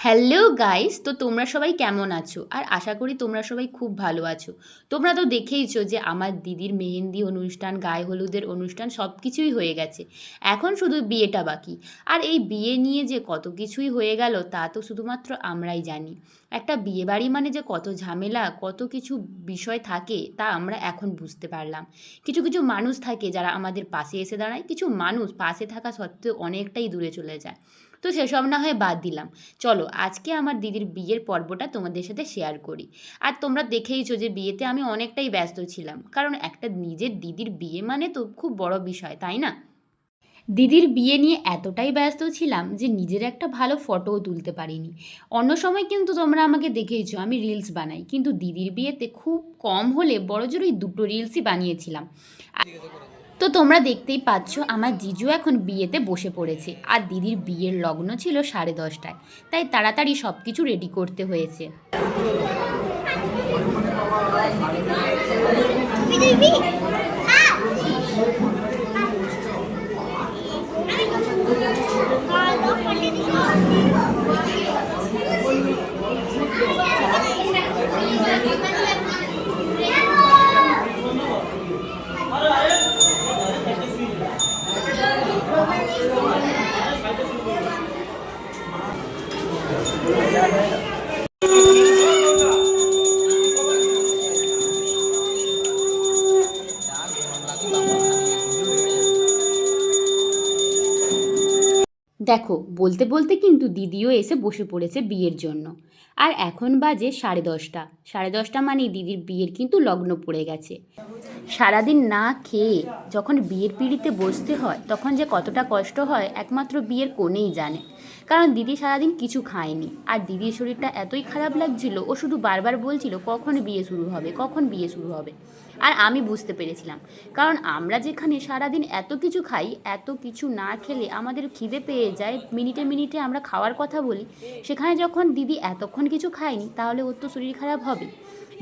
Hello guys তো তোমরা সবাই কেমন আছো? আর আশা করি তোমরা সবাই খুব ভালো আছো। তোমরা তো দেখেইছো যে আমার দিদির মেহেন্দি অনুষ্ঠান, গায়ে হলুদের অনুষ্ঠান সব কিছুই হয়ে গেছে। এখন শুধু বিয়েটা বাকি। আর এই বিয়ে নিয়ে যে কত কিছুই হয়ে গেল, তা তো শুধুমাত্র আমরাই জানি। একটা বিয়ে বাড়ি মানে যে কত ঝামেলা, কত কিছু বিষয় থাকে, তা আমরা এখন বুঝতে পারলাম। কিছু কিছু মানুষ থাকে যারা আমাদের পাশে এসে দাঁড়ায়, কিছু মানুষ পাশে থাকা সত্ত্বেও অনেকটাই দূরে চলে যায়। তো সেসব না হয় বাদ দিলাম। চলো, আজকে আমার দিদির বিয়ের পর্বটা তোমাদের সাথে শেয়ার করি। আর তোমরা দেখেইছো যে বিয়েতে আমি অনেকটাই ব্যস্ত ছিলাম, কারণ একটা নিজের দিদির বিয়ে মানে তো খুব বড় বিষয়, তাই না? দিদির বিয়ে নিয়ে এতটাই ব্যস্ত ছিলাম যে নিজের একটা ভালো ফটোও তুলতে পারিনি। অন্য সময় কিন্তু তোমরা আমাকে দেখেইছো, আমি রিলস বানাই, কিন্তু দিদির বিয়েতে খুব কম হলে বড় জোর ওই দুটো রিলসই বানিয়েছিলাম। তো তোমরা দেখতেই পাচ্ছ, আমার জিজু এখন বিয়েতে বসে পড়েছে। আর দিদির বিয়ের লগ্ন ছিল সাড়ে দশটায়। তাই তাড়াতাড়ি সব কিছু রেডি করতে হয়েছে। দেখো, বলতে বলতে কিন্তু দিদিও এসে বসে পড়েছে বিয়ের জন্য। আর এখন বাজে সাড়ে দশটা। সাড়ে দশটা মানেই দিদির বিয়ের কিন্তু লগ্ন পড়ে গেছে। সারাদিন না খেয়ে যখন বিয়ের পিড়িতে বসতে হয়, তখন যে কতটা কষ্ট হয়, একমাত্র বিয়ের কোণেই জানে। কারণ দিদি সারাদিন কিছু খায়নি। আর দিদির শরীরটা এতই খারাপ লাগছিল, ও শুধু বারবার বলছিল, কখন বিয়ে শুরু হবে? কখন বিয়ে শুরু হবে? আর আমি বুঝতে পেরেছিলাম। কারণ আমরা যেখানে সারাদিন এত কিছু খাই, এত কিছু না খেলে আমাদের খিদে পেয়ে যায়, মিনিটে মিনিটে আমরা খাওয়ার কথা বলি, সেখানে যখন দিদি এতক্ষণ কিছু খায়নি, তাহলে ওর তো শরীর খারাপ হবে।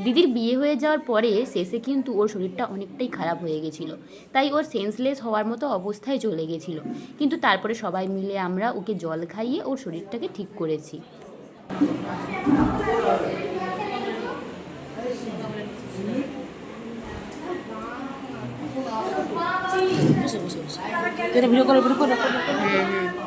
দিদির বিয়ে হয়ে যাওয়ার পরে শেষে কিন্তু ওর শরীরটা অনেকটাই খারাপ হয়ে গেছিল। তাই ওর সেন্সলেস হওয়ার মতো অবস্থায় চলে গেছিল। কিন্তু তারপরে সবাই মিলে আমরা ওকে জল খাইয়ে ওর শরীরটাকে ঠিক করেছি। ভিডিও করে ভিডিও করে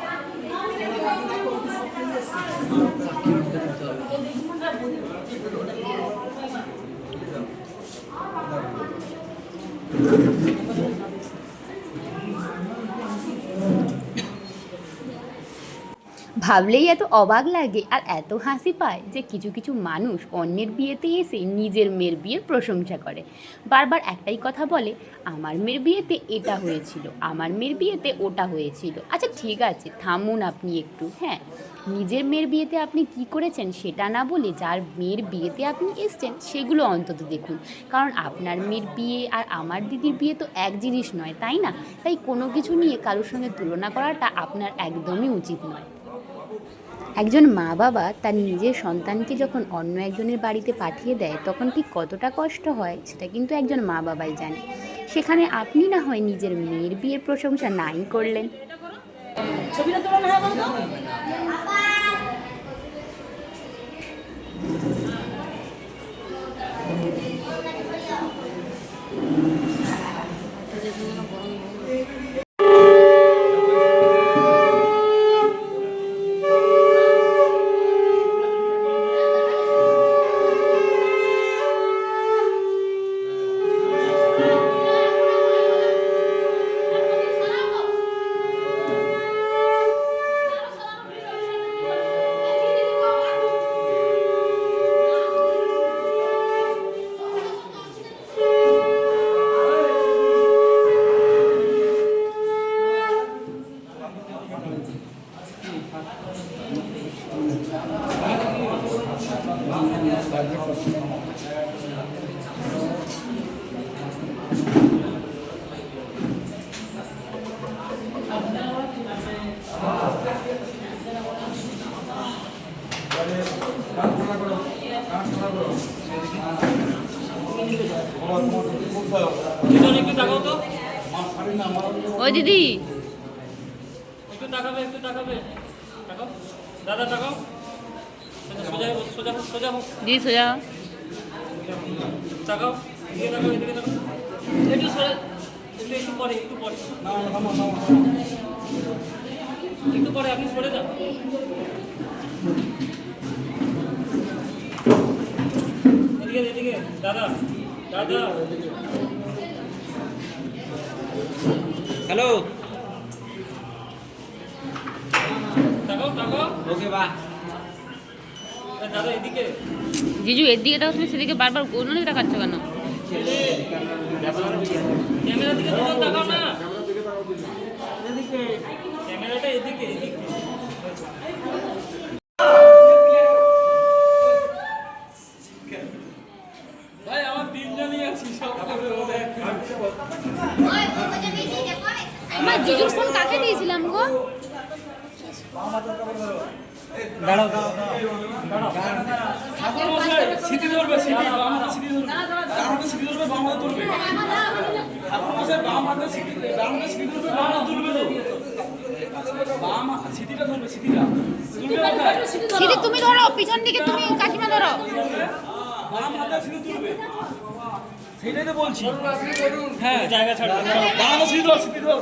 ভাবলেই এত অবাক লাগে আর এত হাসি পায় যে কিছু কিছু মানুষ অন্যের বিয়েতে এসে নিজের মেয়ের বিয়ের প্রশংসা করে। বারবার একটাই কথা বলে, আমার মেয়ের বিয়েতে এটা হয়েছিল, আমার মেয়ের বিয়েতে ওটা হয়েছিল। আচ্ছা ঠিক আছে, থামুন আপনি একটু হ্যাঁ। নিজের মেয়ের বিয়েতে আপনি কি করেছেন সেটা না বলে যার মেয়ের বিয়েতে আপনি এসছেন সেগুলো অন্তত দেখুন। কারণ আপনার মেয়ের বিয়ে আর আমার দিদির বিয়ে তো এক জিনিস নয়, তাই না? তাই কোনো কিছু নিয়ে কারোর সঙ্গে তুলনা করাটা আপনার একদমই উচিত নয়। একজন মা বাবা তার নিজের সন্তানকে যখন অন্য একজনের বাড়িতে পাঠিয়ে দেয়, তখন ঠিক কতটা কষ্ট হয় সেটা কিন্তু একজন মা বাবাই জানে। সেখানে আপনি না হয় নিজের মেয়ের বিয়ের প্রশংসা নাই করলেন। ছবিটা ওই দিদি একটু তাকাবে একটু তাকাবে তাকাও দাদা তাকাও হোক সোজা। তাকাও এদিকে তাকাও এদিকে তাকাও একটু সরে একটু একটু পরে একটু পরে। একটু পরে আপনি সরে যান। এদিকে এদিকে। দাদা দাদা। হ্যালো। তাকাও তাকাও। ওকে বা জিজু এর দিকে তাও তুমি সেদিকে বারবার অন্য দিকে দেখাচ্ছ কেন? ক্যামেরা দিকে তাকাও না। ক্যামেরাটা এদিকে এদিকে। স্মৃতি ধরবে স্মৃতি বাম হাতে স্মৃতি ধরবে। ডান হাতে স্মৃতি ধরবে বাম হাতে তুলবে। ঠাকুর মশাই বাম হাতে স্মৃতি ডান হাতে স্মৃতি ধরবে বাম হাতে তুলবে তো। বাম স্মৃতিটা ধরবে স্মৃতিটা তুলবে কোথায়? তুমি ধরো পিছন দিকে তুমি কাকিমা ধরো। বাম হাতে স্মৃতি তুলবে। সেটাই তো বলছি। হ্যাঁ। জায়গা ছাড়বে ডান হাতে স্মৃতি ধর স্মৃতি ধর।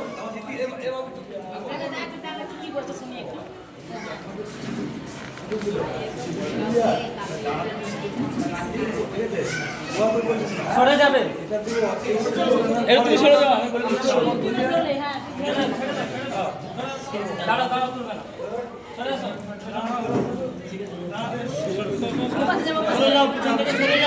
সরে যাবে। এটা তুমি সরে যাও, আমি বলে দিচ্ছি। দাঁড়াও দাঁড়াও তুলবে না সরে আসো সরে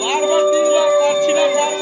বারবার তিনবার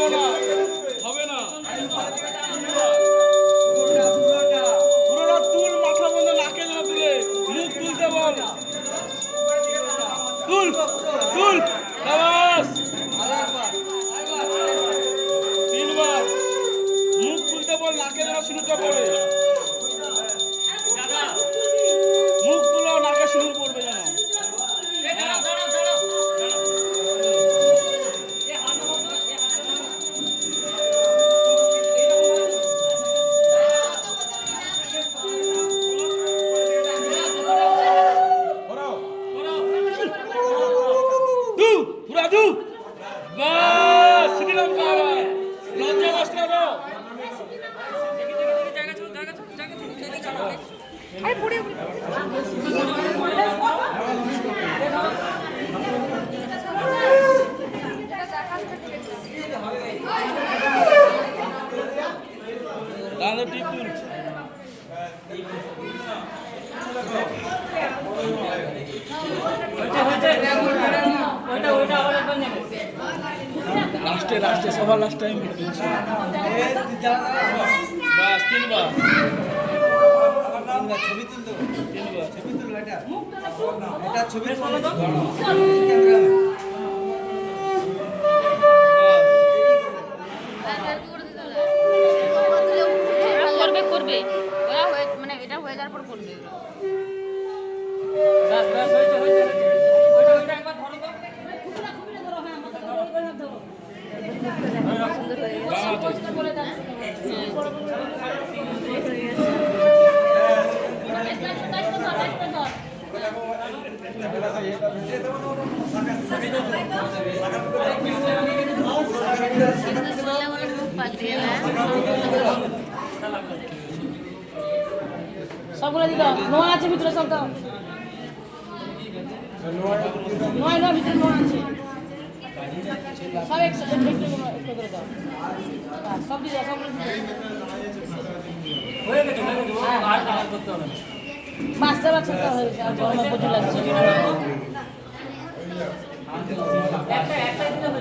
সবার লাস্ট টাইম বাস তিনবার ছবি তুলতো তিনবার ছবি তুললো এটা? এটা ছবি তুললো সবগুলো দিল নোয়া আছে ভিতরে সব দাও নোয়া নোয়া ভিতরে নোয়া আছে। সব একসাথে করে দাও। বাস, সব দিয়ে সবগুলো। হয়ে হয়ে হয়ে দিলে হয়ে যাবে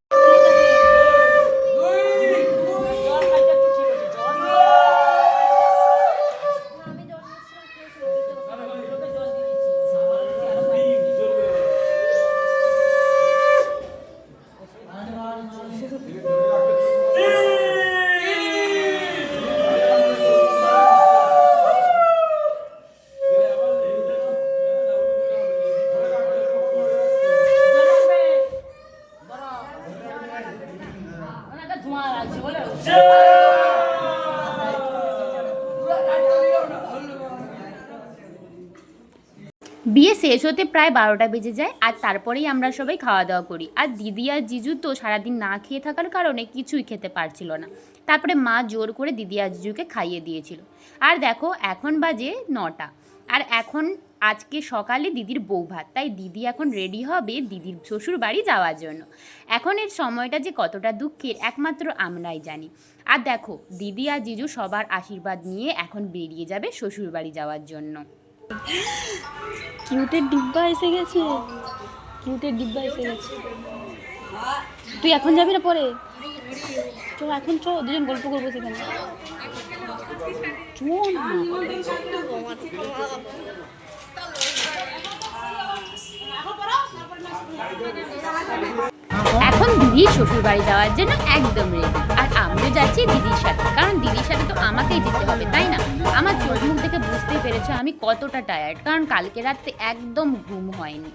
বিয়ে শেষ হতে প্রায় বারোটা বেজে যায়, আর তারপরেই আমরা সবাই খাওয়া দাওয়া করি। আর দিদি আর জিজু তো সারাদিন না খেয়ে থাকার কারণে কিছুই খেতে পারছিল না। তারপরে মা জোর করে দিদি আর জিজুকে খাইয়ে দিয়েছিল। আর দেখো, এখন বাজে নটা। আর এখন আজকে সকালে দিদির বউ ভাত। তাই দিদি এখন রেডি হবে দিদির শ্বশুর বাড়ি যাওয়ার জন্য। এখন এর সময়টা যে কতটা দুঃখের একমাত্র আমরাই জানি। আর দেখো, দিদি আর জিজু সবার আশীর্বাদ নিয়ে এখন বেরিয়ে যাবে শ্বশুর বাড়ি যাওয়ার জন্য। কিউটের ডিব্বা এসে গেছে। কিউটের ডিব্বা এসে গেছে। তুই এখন যাবি না পরে? চ এখন চ দুজন গল্প করব সেখানে। এখন দিদি শ্বশুর বাড়ি যাওয়ার জন্য একদম রেডি আর আমিও যাচ্ছি দিদির সাথে, কারণ দিদির সাথে তো আমাকেই যেতে হবে, তাই না? আমার চোখ মুখ দেখে বুঝতেই পেরেছ আমি কতটা টায়ার্ড কারণ কালকে রাত্রে একদম ঘুম হয়নি।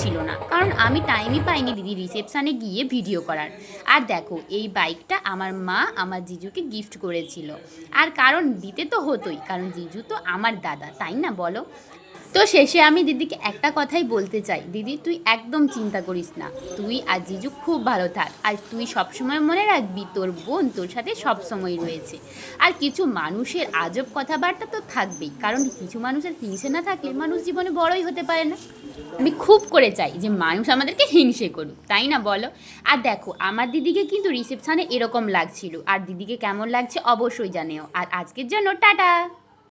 ছিল না। কারণ আমি টাইমই পাইনি দিদি রিসেপশানে গিয়ে ভিডিও করার। আর দেখো, এই বাইকটা আমার মা আমার জিজুকে গিফট করেছিল। আর কারণ দিতে তো হতোই, কারণ জিজু তো আমার দাদা, তাই না বলো? তো শেষে আমি দিদিকে একটা কথাই বলতে চাই। দিদি, তুই একদম চিন্তা করিস না। তুই আর জিজু খুব ভালো থাক। আর তুই সবসময় মনে রাখবি, তোর বোন তোর সাথে সবসময় রয়েছে। আর কিছু মানুষের আজব কথাবার্তা তো থাকবেই। কারণ কিছু মানুষের হিংসে না থাকলে মানুষ জীবনে বড়ই হতে পারে না। আমি খুব করে চাই যে মানুষ আমাদেরকে হিংসে করুক, তাই না বলো? আর দেখো, আমার দিদিকে কিন্তু রিসেপশানে এরকম লাগছিল। আর দিদিকে কেমন লাগছে অবশ্যই জানেও। আর আজকের জন্য টাটা!